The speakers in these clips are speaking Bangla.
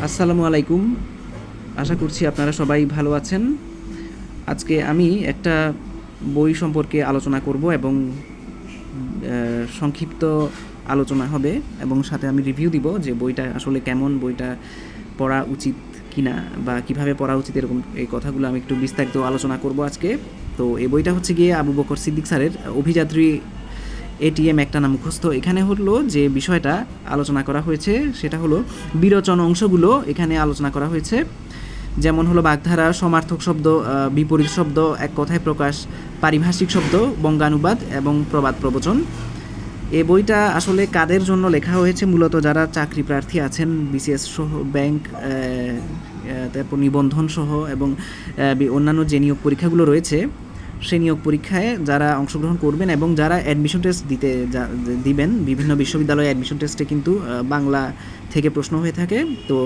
আসসালামু আলাইকুম। আশা করছি আপনারা সবাই ভালো আছেন। আজকে আমি একটা বই সম্পর্কে আলোচনা করব এবং সংক্ষিপ্ত আলোচনা হবে এবং সাথে আমি রিভিউ দিব যে বইটা আসলে কেমন, বইটা পড়া উচিত কিনা বা কীভাবে পড়া উচিত এরকম এই কথাগুলো আমি একটু বিস্তারিত আলোচনা করব আজকে। তো এই বইটা হচ্ছে গিয়ে আবু বকর সিদ্দিক স্যারের অভিযাত্রী এটিএম একটা না মুখস্থ এখানে হলো যে বিষয়টা আলোচনা করা হয়েছে, সেটা হলো বিরোচন অংশগুলো এখানে আলোচনা করা হয়েছে। যেমন হলো বাগধারা সমার্থক শব্দ বিপরীত শব্দ, এক কথায় প্রকাশ, পারিভাষিক শব্দ, বঙ্গানুবাদ এবং প্রবাদ প্রবচন। এ বইটা আসলে কাদের জন্য লেখা হয়েছে? মূলত যারা চাকরি প্রার্থী আছেন, বিসিএস সহ, ব্যাংক তারপর নিবন্ধন সহ এবং অন্যান্য যে নিয়োগ পরীক্ষাগুলো রয়েছে সেই নিয়োগ পরীক্ষায় যারা অংশগ্রহণ করবেন এবং যারা অ্যাডমিশন টেস্ট দিতে দিবেন, বিভিন্ন বিশ্ববিদ্যালয়ে অ্যাডমিশন টেস্টে কিন্তু বাংলা থেকে প্রশ্ন হয়ে থাকে। তো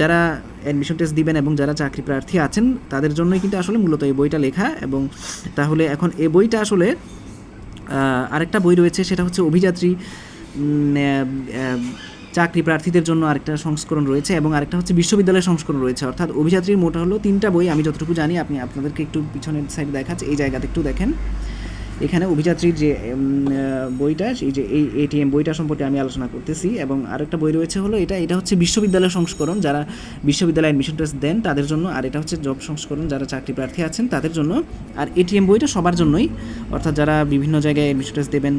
যারা অ্যাডমিশন টেস্ট দিবেন এবং যারা চাকরি প্রার্থী আছেন, তাদের জন্যই কিন্তু আসলে মূলত এই বইটা লেখা এবং তাহলে এখন এই বইটা আসলে আরেকটা বই রয়েছে, সেটা হচ্ছে অভিযাত্রী চাকরি প্রার্থীদের জন্য আরেকটা সংস্করণ রয়েছে এবং আরেকটা হচ্ছে বিশ্ববিদ্যালয়ের সংস্করণ রয়েছে। অর্থাৎ অভিযাত্রীর মোটা হলো তিনটা বই, আমি যতটুকু জানি, আপনি আপনাদেরকে একটু পিছনের সাইড দেখাচ্ছে, এই জায়গাতে একটু দেখেন। এখানে অভিযাত্রীর যে বইটা, এই যে, এই এটিএম বইটা সম্পর্কে আমি আলোচনা করতেছি এবং আরেকটা বই রয়েছে হলো এটা এটা হচ্ছে বিশ্ববিদ্যালয়ের সংস্করণ। যারা বিশ্ববিদ্যালয়ে অ্যাডমিশন টেস্ট দেন, তাদের জন্য, আর এটা হচ্ছে জব সংস্করণ, যারা চাকরি প্রার্থী আছেন, তাদের জন্য। আর এটিএম বইটা সবার জন্যই, অর্থাৎ যারা বিভিন্ন জায়গায় অ্যাডমিশন টেস্ট দেবেন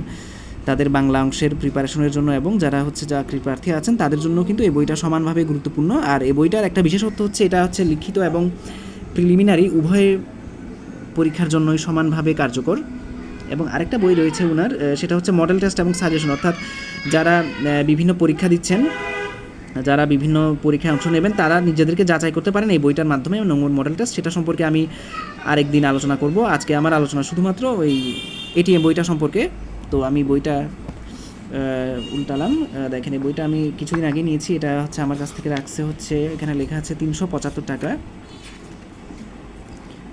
তাদের বাংলা অংশের প্রিপারেশনের জন্য এবং যারা হচ্ছে চাকরি প্রার্থী আছেন, তাদের জন্য কিন্তু এই বইটা সমানভাবে গুরুত্বপূর্ণ। আর এই বইটার একটা বিশেষত্ব হচ্ছে এটা হচ্ছে লিখিত এবং প্রিলিমিনারি উভয় পরীক্ষার জন্যই সমানভাবে কার্যকর। এবং আরেকটা বই রয়েছে ওনার সেটা হচ্ছে মডেল টেস্ট এবং সাজেশন অর্থাৎ যারা বিভিন্ন পরীক্ষা দিচ্ছেন, যারা বিভিন্ন পরীক্ষায় অংশ নেবেন, তারা নিজেদেরকে যাচাই করতে পারেন এই বইটার মাধ্যমে নম্বর মডেল টেস্ট সেটা সম্পর্কে আমি আরেকদিন আলোচনা করব। আজকে আমার আলোচনা শুধুমাত্র ওই এটিএম বইটা সম্পর্কে। তো আমি বইটা উল্টালাম। দেখেন, এই বইটা আমি কিছুদিন আগে নিয়েছি। এটা হচ্ছে আমার কাছ থেকে রাখছে হচ্ছে, এখানে লেখা আছে তিনশো পঁচাত্তর টাকা।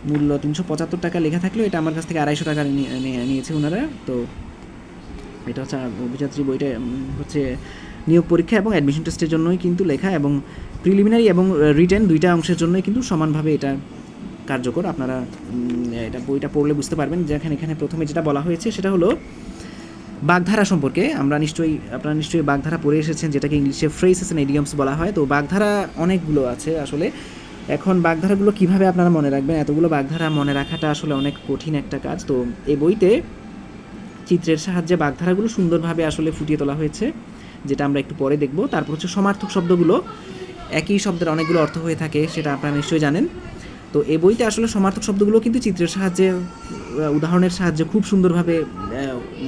মূল্য তিনশো পঁচাত্তর টাকা লেখা থাকলেও এটা আমার কাছ থেকে আড়াইশো টাকা নিয়ে- নিয়ে- নিয়েছে ওনারা তো এটা হচ্ছে অভিযাত্রী বইটা হচ্ছে নিয়োগ পরীক্ষা এবং অ্যাডমিশন টেস্টের জন্যই কিন্তু লেখা এবং প্রিলিমিনারি এবং রিটেন দুইটা অংশের জন্যই কিন্তু সমানভাবে এটা কার্যকর। আপনারা এটা বইটা পড়লে বুঝতে পারবেন। যেখানে এখানে প্রথমে যেটা বলা হয়েছে সেটা হলো বাগধারা সম্পর্কে আমরা নিশ্চয়ই, আপনারা নিশ্চয়ই বাগধারা পড়ে এসেছেন, যেটাকে ইংলিশে ফ্রেসেস এন্ড ইডিয়মস বলা হয়। তো বাগধারা অনেকগুলো আছে আসলে। এখন বাগধারাগুলো কীভাবে আপনারা মনে রাখবেন? এতগুলো বাগধারা মনে রাখাটা আসলে অনেক কঠিন একটা কাজ। তো এই বইতে চিত্রের সাহায্যে বাগধারাগুলো সুন্দরভাবে আসলে ফুটিয়ে তোলা হয়েছে, যেটা আমরা একটু পরে দেখব। তারপর হচ্ছে সমার্থক শব্দগুলো। একই শব্দের অনেকগুলো অর্থ হয়ে থাকে, সেটা আপনারা নিশ্চয়ই জানেন। তো এই বইতে আসলে সমার্থক শব্দগুলো কিন্তু চিত্রের সাহায্যে, উদাহরণের সাহায্যে খুব সুন্দরভাবে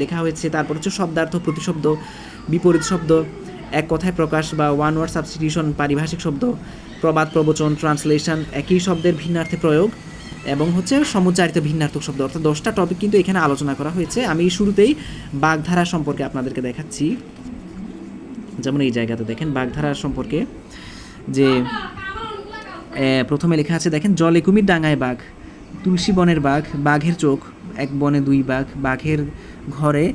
লেখা হয়েছে। তারপর হচ্ছে শব্দার্থ, প্রতিশব্দ, বিপরীত শব্দ, এক কথায় প্রকাশ বা ওয়ান ওয়ার্ড সাবস্টিটিউশন পারিভাষিক শব্দ, প্রবাদ, প্রবচন ট্রান্সলেশন একই শব্দের ভিন্নার্থে প্রয়োগ এবং হচ্ছে সমুচ্চারিত ভিন্নার্থক শব্দ। অর্থাৎ দশটা টপিক কিন্তু এখানে আলোচনা করা হয়েছে। আমি শুরুতেই বাগধারা সম্পর্কে আপনাদেরকে দেখাচ্ছি। যেমন এই জায়গাতে দেখেন, বাগধারা সম্পর্কে যে প্রথমে লেখা আছে, দেখেন, জলে কুমির ডাঙায় বাঘ, তুলসী বনের বাঘ, বাঘের চোখ এক বনে দুই বাঘ, বাঘের ঘরে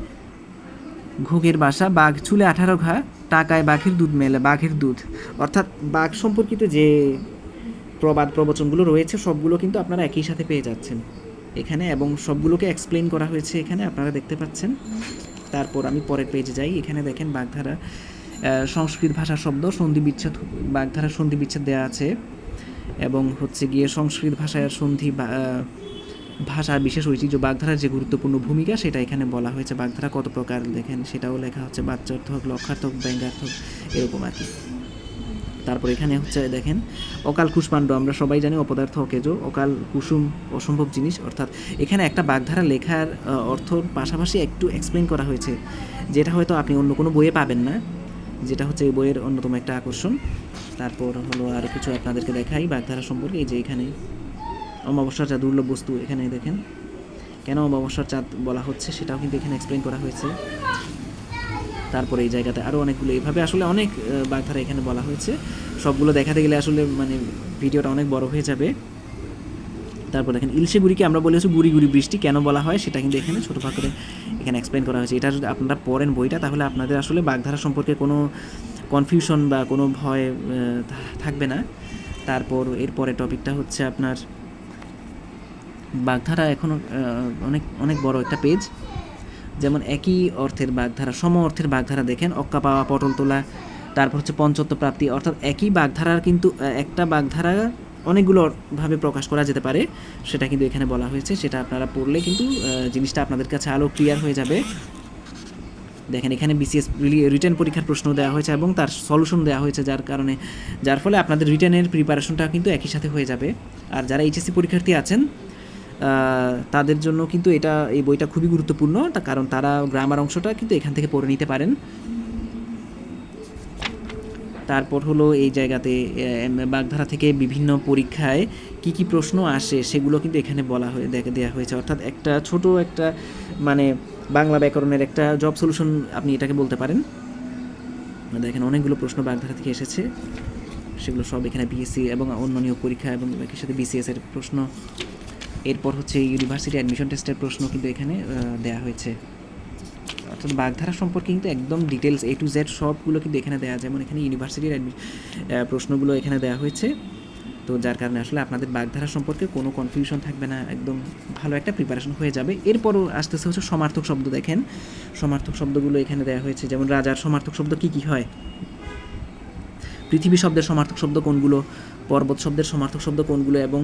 ঘোগের বাসা, বাঘ চুলে আঠারো ঘা, টাকায় বাঘের দুধ মেলে, বাঘের দুধ। অর্থাৎ বাঘ সম্পর্কিত যে প্রবাদ প্রবচনগুলো রয়েছে, সবগুলো কিন্তু আপনারা একই সাথে পেয়ে যাচ্ছেন এখানে এবং সবগুলোকে এক্সপ্লেন করা হয়েছে এখানে, আপনারা দেখতে পাচ্ছেন। তারপর আমি পরের পেজে যাই, এখানে দেখেন বাগধারা সংস্কৃত ভাষা শব্দ সন্ধি বিচ্ছেদ বাগধারা সন্ধি বিচ্ছেদ দেওয়া আছে এবং হচ্ছে গিয়ে সংস্কৃত ভাষায় সন্ধি ভাষার বিশেষ ঐতিহ্য বাগধারার যে গুরুত্বপূর্ণ ভূমিকা সেটা এখানে বলা হয়েছে। বাগধারা কত প্রকার দেখেন সেটাও লেখা হচ্ছে বাচ্যার্থক লক্ষার্থক ব্যঙ্গার্থক এরকম আর কি। তারপর এখানে হচ্ছে দেখেন অকাল কুষ্মাণ্ড আমরা সবাই জানি অপদার্থ অকেজ অকাল কুসুম অসম্ভব জিনিস। অর্থাৎ এখানে একটা বাগধারা লেখার আহ, অর্থর পাশাপাশি একটু এক্সপ্লেন করা হয়েছে যেটা হয়তো আপনি অন্য কোনো বইয়ে পাবেন না যেটা হচ্ছে এই বইয়ের অন্যতম একটা আকর্ষণ। তারপর হলো আর কিছু আপনাদেরকে দেখাই বাগধারা সম্পর্কে এই যে এখানে অমাবস্যার যা দুর্লভ বস্তু এখানে দেখেন। কেন অমাবস্যার চাঁদ বলা হচ্ছে সেটাও কিন্তু এখানে এক্সপ্লেন করা হয়েছে। তারপরে এই জায়গাতে আরও অনেকগুলো এইভাবে আসলে অনেক বাগধারা এখানে বলা হয়েছে। সবগুলো দেখাতে গেলে আসলে মানে ভিডিওটা অনেক বড় হয়ে যাবে। তারপর দেখেন, ইলশে গুড়িকে আমরা বলে হচ্ছে গুড়ি গুড়ি বৃষ্টি, কেন বলা হয় সেটা কিন্তু এখানে ছোটো করে এখানে এক্সপ্লেন করা হয়েছে। এটা যদি আপনারা পড়েন বইটা, তাহলে আপনাদের আসলে বাগধারা সম্পর্কে কোনো কনফিউশন বা কোনো ভয় থাকবে না। তারপর এরপরে টপিকটা হচ্ছে আপনার বাগধারা এখনও অনেক অনেক বড় একটা পেজ যেমন একই অর্থের বাগধারা, সম অর্থের বাগধারা দেখেন, অক্কা পাওয়া, পটল তোলা, তারপর হচ্ছে পঞ্চত্ব প্রাপ্তি, অর্থাৎ একই বাগধারার কিন্তু একটা বাগধারা অনেকগুলো ভাবে প্রকাশ করা যেতে পারে, সেটা কিন্তু এখানে বলা হয়েছে, সেটা আপনারা পড়লে কিন্তু জিনিসটা আপনাদের কাছে আরও ক্লিয়ার হয়ে যাবে। দেখেন এখানে বিসিএস রিটার্ন পরীক্ষার প্রশ্ন দেওয়া হয়েছে এবং তার সলিউশন দেওয়া হয়েছে, যার কারণে, যার ফলে আপনাদের রিটার্নের প্রিপারেশনটা কিন্তু একই সাথে হয়ে যাবে। আর যারা এইচএসসি পরীক্ষার্থী আছেন তাদের জন্য কিন্তু এটা, এই বইটা খুবই গুরুত্বপূর্ণ কারণ তারা গ্রামার অংশটা কিন্তু এখান থেকে পড়ে নিতে পারেন। তারপর হলো এই জায়গাতে বাগধারা থেকে বিভিন্ন পরীক্ষায় কি কি প্রশ্ন আসে সেগুলো কিন্তু এখানে বলা হয়ে দেওয়া হয়েছে। অর্থাৎ একটা ছোট একটা মানে বাংলা ব্যাকরণের একটা জব সলিউশন আপনি এটাকে বলতে পারেন। দেখেন, অনেকগুলো প্রশ্ন বাগধারা থেকে এসেছে। সেগুলো সব এখানে বিএসসি এবং অন্যান্য পরীক্ষা এবং একই সাথে বিসিএস এর প্রশ্ন এরপর হচ্ছে ইউনিভার্সিটি অ্যাডমিশন টেস্টের প্রশ্ন কিন্তু এখানে দেওয়া হয়েছে। অর্থাৎ বাগধারা সম্পর্কে কিন্তু একদম ডিটেলস এ টু জেড সবগুলো কিন্তু এখানে দেওয়া যেমন এখানে ইউনিভার্সিটির প্রশ্নগুলো এখানে দেওয়া হয়েছে। তো যার কারণে আসলে আপনাদের বাগধারা সম্পর্কে কোনো কনফিউশন থাকবে না, একদম ভালো একটা প্রিপারেশন হয়ে যাবে। এরপরও আসতেছে হচ্ছে সমার্থক শব্দ দেখেন। সমার্থক শব্দগুলো এখানে দেওয়া হয়েছে, যেমন রাজার সমার্থক শব্দ কি কি হয়? পৃথিবী শব্দের সমার্থক শব্দ কোনগুলো, পর্বত শব্দের সমার্থক শব্দ কোনগুলো এবং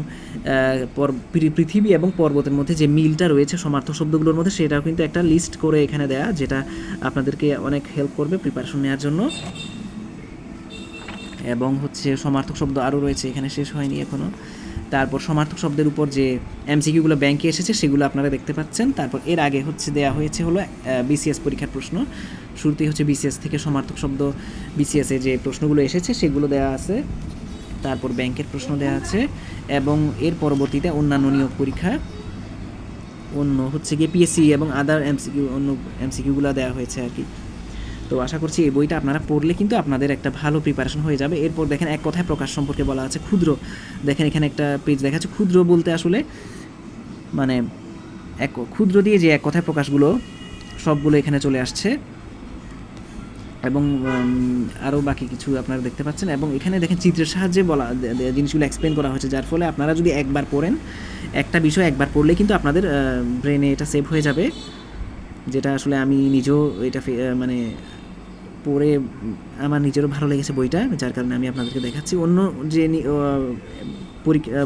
পৃথিবী এবং পর্বতের মধ্যে যে মিলটা রয়েছে সমার্থক শব্দগুলোর মধ্যে সেটাও কিন্তু একটা লিস্ট করে এখানে দেয়া, যেটা আপনাদেরকে অনেক হেল্প করবে প্রিপারেশন নেওয়ার জন্য। এবং হচ্ছে সমার্থক শব্দ আরও রয়েছে, এখানে শেষ হয়নি এখনও তারপর সমার্থক শব্দের উপর যে এমসিকিউগুলো ব্যাংকে এসেছে, সেগুলো আপনারা দেখতে পাচ্ছেন। তারপর এর আগে হচ্ছে দেয়া হয়েছে হলো বিসিএস পরীক্ষার প্রশ্ন। শুরুতেই হচ্ছে বিসিএস থেকে সমার্থক শব্দ বিসিএস যে প্রশ্নগুলো এসেছে, সেগুলো দেওয়া আছে। তারপর ব্যাংকের প্রশ্ন দেওয়া আছে এবং এর পরবর্তীতে অন্যান্য নিয়োগ পরীক্ষা, অন্য হচ্ছে গিয়ে পিএসসি এবং আদার এমসিকিউ, অন্য এমসিকিউগুলো দেওয়া হয়েছে আর কি। তো আশা করছি এই বইটা আপনারা পড়লে কিন্তু আপনাদের একটা ভালো প্রিপারেশন হয়ে যাবে। এরপর দেখেন এক কথায় প্রকাশ সম্পর্কে বলা আছে ক্ষুদ্র। দেখেন এখানে একটা পেজ দেখা যাচ্ছে ক্ষুদ্র বলতে আসলে মানে এক, ক্ষুদ্র দিয়ে যে এক কথায় প্রকাশগুলো সবগুলো এখানে চলে আসছে। এবং আরও বাকি কিছু আপনারা দেখতে পাচ্ছেন। এবং এখানে দেখেন চিত্রের সাহায্যে বলা জিনিসগুলো এক্সপ্লেন করা হয়েছে। যার ফলে আপনারা যদি একবার পড়েন, একটা বিষয় একবার পড়লে কিন্তু আপনাদের ব্রেনে এটা সেভ হয়ে যাবে। যেটা আসলে আমি নিজেও এটা মানে পড়ে আমার নিজেরও ভালো লেগেছে বইটা, যার কারণে আমি আপনাদেরকে দেখাচ্ছি। অন্য যে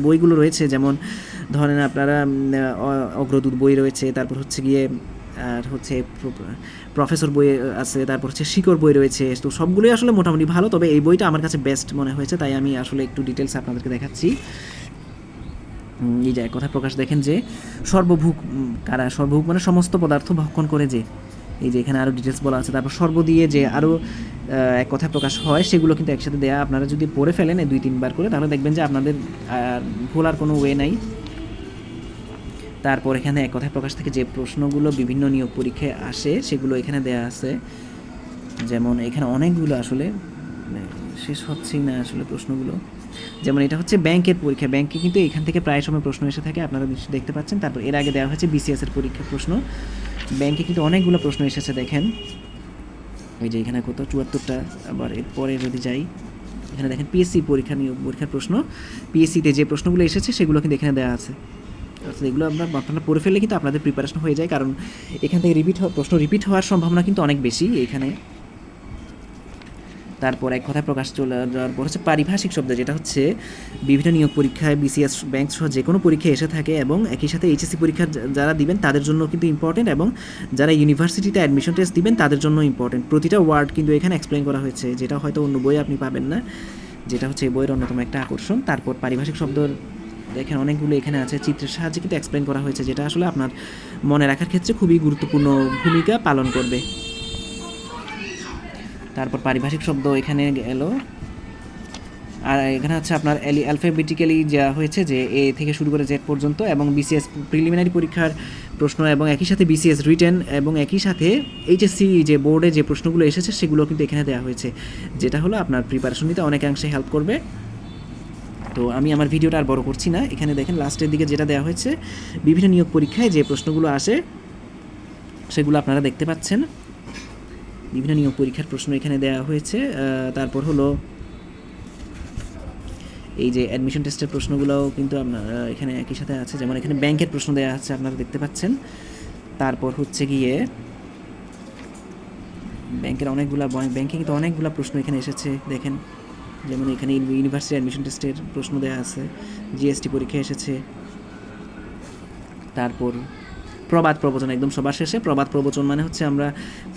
বইগুলো রয়েছে, যেমন ধরেন আপনারা অগ্রদূত বই রয়েছে, তারপর হচ্ছে গিয়ে, আর হচ্ছে প্রফেসর বই আছে, তারপর হচ্ছে শিকড় বই রয়েছে। তো সবগুলোই আসলে মোটামুটি ভালো, তবে এই বইটা আমার কাছে বেস্ট মনে হয়েছে, তাই আমি আসলে একটু ডিটেলস আপনাদেরকে দেখাচ্ছি। এই যে কথা প্রকাশ দেখেন যে, সর্বভূক কারা? সর্বভূক মানে সমস্ত পদার্থ ভক্ষণ করে যে। এই যে এখানে আরও ডিটেলস বলা আছে। তারপর সর্ব দিয়ে যে আরও এক কথা প্রকাশ হয়, সেগুলো কিন্তু একসাথে দেয়া আপনারা যদি পড়ে ফেলেন এই দুই, তিনবার করে, তাহলে দেখবেন যে আপনাদের আর ভোলার কোনো ওয়ে নাই। তারপর এখানে এক কথায় প্রকাশ থেকে যে প্রশ্নগুলো বিভিন্ন নিয়োগ পরীক্ষায় আসে, সেগুলো এখানে দেয়া আছে। যেমন এখানে অনেকগুলো আসলে মানে শেষ হচ্ছেই না আসলে প্রশ্নগুলো। যেমন এটা হচ্ছে ব্যাংকের পরীক্ষা। ব্যাংকে কিন্তু এখান থেকে প্রায় সময় প্রশ্ন এসে থাকে, আপনারা দেখতে পাচ্ছেন। তারপর এর আগে দেওয়া হয়েছে বিসিএস এর পরীক্ষার প্রশ্ন। ব্যাংকে কিন্তু অনেকগুলো প্রশ্ন এসেছে, দেখেন। ওই যে এখানে কত? চুয়াত্তরটা। আবার এরপরে যদি যাই, এখানে দেখেন পিএসসি পরীক্ষা নিয়োগ, পরীক্ষার প্রশ্ন। পিএসসিতে যে প্রশ্নগুলো এসেছে, সেগুলো কিন্তু এখানে দেওয়া আছে। অর্থাৎ এগুলো আপনার আপনারা পড়ে ফেললে কিন্তু আপনাদের প্রিপারেশন হয়ে যায়, কারণ এখান থেকে রিপিট প্রশ্ন রিপিট হওয়ার সম্ভাবনা কিন্তু অনেক বেশি এখানে। তারপর এক কথায় প্রকাশ চলে যাওয়ার পর হচ্ছে পারিভাষিক শব্দ, যেটা হচ্ছে বিভিন্ন নিয়োগ পরীক্ষায় বিসিএস ব্যাংক সহ যে কোনো পরীক্ষায় এসে থাকে এবং একই সাথে এইচএসসি পরীক্ষা যারা দিবেন তাদের জন্য কিন্তু ইম্পর্টেন্ট এবং যারা ইউনিভার্সিটিতে অ্যাডমিশন টেস্ট দিবেন তাদের জন্য ইম্পর্টেন্ট প্রতিটা ওয়ার্ড কিন্তু এখানে এক্সপ্লেন করা হয়েছে, যেটা হয়তো অন্য বইয়ে আপনি পাবেন না, যেটা হচ্ছে এই বইয়ের অন্যতম একটা আকর্ষণ। তারপর পারিভাষিক শব্দ দেখেন অনেকগুলো এখানে আছে, চিত্রের সাহায্যে কিন্তু এক্সপ্লেন করা হয়েছে, যেটা আসলে আপনার মনে রাখার ক্ষেত্রে খুবই গুরুত্বপূর্ণ ভূমিকা পালন করবে। তারপর পারিভাষিক শব্দ এখানে গেল আর এখানে হচ্ছে আপনার এলি অ্যালফাবেটিক্যালি যা হয়েছে যে এ থেকে শুরু করে জেড পর্যন্ত এবং বিসিএস প্রিলিমিনারি পরীক্ষার প্রশ্ন এবং একই সাথে বিসিএস রিটেন এবং একই সাথে এইচএসসি যে বোর্ডে যে প্রশ্নগুলো এসেছে সেগুলো কিন্তু এখানে দেওয়া হয়েছে। যেটা হলো আপনার প্রিপারেশন নিতে অনেকাংশে হেল্প করবে। তো আমি আমার ভিডিওটা আর বড় করছি না। এখানে দেখেন লাস্টের দিকে যেটা দেওয়া হয়েছে, বিভিন্ন নিয়োগ পরীক্ষায় যে প্রশ্নগুলো আসে, সেগুলো আপনারা দেখতে পাচ্ছেন। বিভিন্ন নিয়োগ পরীক্ষার প্রশ্ন এখানে দেওয়া হয়েছে। তারপর হলো এই যে অ্যাডমিশন টেস্টের প্রশ্নগুলোও কিন্তু আপনার এখানে একই সাথে আছে। যেমন এখানে ব্যাংকের প্রশ্ন দেওয়া আছে, আপনারা দেখতে পাচ্ছেন। তারপর হচ্ছে গিয়ে ব্যাংকের অনেকগুলা ব্যাংকে কিন্তু অনেকগুলা প্রশ্ন এখানে এসেছে, দেখেন। যেমন এখানে ইউনিভার্সিটি অ্যাডমিশন টেস্টের প্রশ্ন দেওয়া আছে জিএসটি পরীক্ষা এসেছে। তারপর প্রবাদ প্রবচন, একদম সবার শেষে। প্রবাদ প্রবচন মানে হচ্ছে আমরা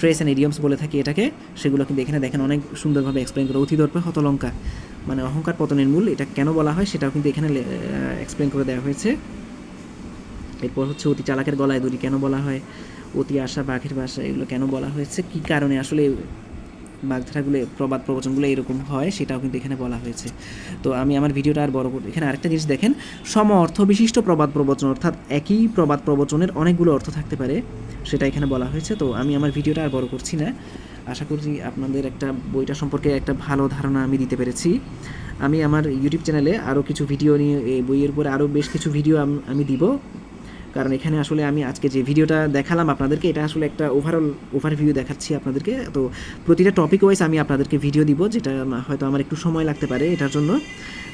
ফ্রেস অ্যান্ড ইডিয়মস বলে থাকি এটাকে। সেগুলো কিন্তু এখানে দেখেন অনেক সুন্দরভাবে এক্সপ্লেন করে। অতি অতিদর্পে হতলঙ্কা মানে অহংকার পতনের মূল, এটা কেন বলা হয় সেটাও কিন্তু এখানে এক্সপ্লেন করে দেওয়া হয়েছে। এরপর হচ্ছে অতি চালাকের গলায় দড়ি কেন বলা হয়, অতি আশা বাঘের বাসা এগুলো কেন বলা হয়েছে, কী কারণে? আসলে বাগধারাগুলো প্রবাদ প্রবচনগুলো এরকম হয়, সেটাও কিন্তু এখানে বলা হয়েছে। তো আমি আমার ভিডিওটা আর বড় করব এখানে আরেকটা জিনিস দেখেন, সম অর্থ বিশিষ্ট প্রবাদ প্রবচন, অর্থাৎ একই প্রবাদ প্রবচনের অনেকগুলো অর্থ থাকতে পারে, সেটা এখানে বলা হয়েছে। তো আমি আমার ভিডিওটা আর বড় করছি না। আশা করছি আপনাদের একটা বইটা সম্পর্কে একটা ভালো ধারণা আমি দিতে পেরেছি। আমি আমার ইউটিউব চ্যানেলে আরও কিছু ভিডিও নিয়ে এই বইয়ের উপরে আরও বেশ কিছু ভিডিও আমি দিব। কারণ এখানে আসলে আমি আজকে যে ভিডিওটা দেখালাম আপনাদেরকে, এটা আসলে একটা ওভারঅল ওভারভিউ দেখাচ্ছি আপনাদেরকে। তো প্রতিটা টপিক ওয়াইজ আমি আপনাদেরকে ভিডিও দিব, যেটা হয়তো আমার একটু সময় লাগতে পারে এটার জন্য।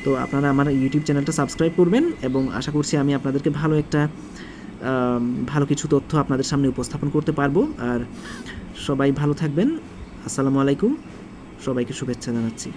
তো আপনারা আমার ইউটিউব চ্যানেলটা সাবস্ক্রাইব করবেন এবং আশা করছি আমি আপনাদেরকে ভালো একটা ভালো কিছু তথ্য আপনাদের সামনে উপস্থাপন করতে পারব। আর সবাই ভালো থাকবেন। আসসালামু আলাইকুম। সবাইকে শুভেচ্ছা জানাচ্ছি।